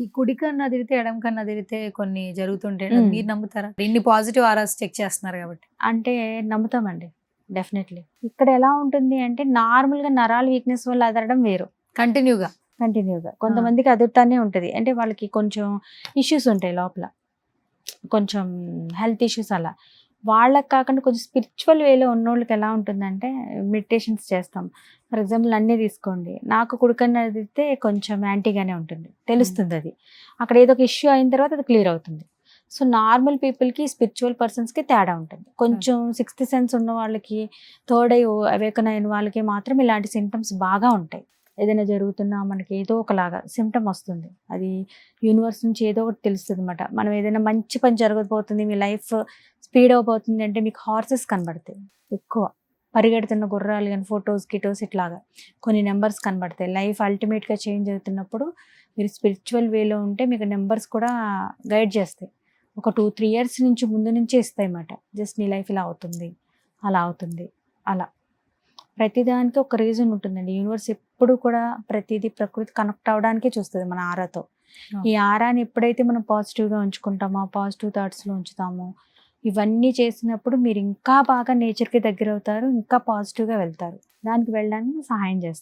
ఈ కుడి కన్నా తిరిగితే ఎడం కన్నా తిరిగితే కొన్ని జరుగుతుంటాయి. మ్మ్. మీరు నమ్ముతారా? ఇన్ని పాజిటివ్ ఆరాస్ చెక్ చేస్తున్నారు కాబట్టి. అంటే నమ్ముతామండి డెఫినెట్లీ. ఇక్కడ ఎలా ఉంటుంది అంటే నార్మల్గా నరాల వీక్నెస్ వల్ల అదరడం వేరు. కంటిన్యూగా. కంటిన్యూగా. కొంతమందికి అదురుతానే ఉంటుంది. అంటే వాళ్ళకి కొంచెం ఇష్యూస్ ఉంటాయి లోపల. కొంచెం హెల్త్ ఇష్యూస్ అలా. వాళ్ళకి కాకుండా కొంచెం స్పిరిచువల్ వేలో ఉన్నోళ్ళకి ఎలా ఉంటుందంటే మెడిటేషన్స్ చేస్తాం. ఫర్ ఎగ్జాంపుల్ అన్నీ తీసుకోండి. నాకు కుడికన్నా అదిరితే కొంచెం యాంటీగానే ఉంటుంది. తెలుస్తుంది అది. అక్కడ ఏదో ఒక ఇష్యూ అయిన తర్వాత అది క్లియర్ అవుతుంది. సో నార్మల్ పీపుల్కి స్పిరిచువల్ పర్సన్స్కి తేడా ఉంటుంది. కొంచెం సిక్స్త్ సెన్స్ ఉన్న వాళ్ళకి థర్డ్ ఐ అవేకన్ అయిన వాళ్ళకి మాత్రం ఇలాంటి సింటమ్స్ బాగా ఉంటాయి. ఏదైనా జరుగుతున్నా మనకి ఏదో ఒకలాగా సిమ్టమ్ వస్తుంది. అది యూనివర్స్ నుంచి ఏదో ఒకటి తెలుస్తుంది అనమాట మనం ఏదైనా మంచి పని జరగబోతుంది మీ లైఫ్ స్పీడ్ అవబోతుంది అంటే మీకు హార్సెస్ కనబడతాయి. ఎక్కువ. పరిగెడుతున్న గుర్రాలు కానీ ఫొటోస్ గిటోస్ ఇట్లాగా కొన్ని నెంబర్స్ కనబడతాయి. లైఫ్ అల్టిమేట్గా చేంజ్ అవుతున్నప్పుడు మీరు స్పిరిచువల్ వేలో ఉంటే మీకు నెంబర్స్ కూడా గైడ్ చేస్తాయి. ఒక టూ త్రీ ఇయర్స్ నుంచి ముందు నుంచే ఇస్తాయి అన్నమాట జస్ట్ నీ లైఫ్ ఇలా అవుతుంది అలా అవుతుంది అలా. ప్రతిదానికి ఒక రీజన్ ఉంటుందండి. యూనివర్స్ ఎప్పుడు కూడా ప్రతిదీ ప్రకృతి కనెక్ట్ అవడానికే చూస్తుంది మన ఆరాతో. ఈ ఆరాని ఎప్పుడైతే మనం పాజిటివ్గా ఉంచుకుంటామో పాజిటివ్ థాట్స్లో ఉంచుతామో ఇవన్నీ చేసినప్పుడు మీరు ఇంకా బాగా నేచర్కి దగ్గర అవుతారు ఇంకా పాజిటివ్గా వెళ్తారు. దానికి వెళ్ళడానికి సహాయం చేస్తారు.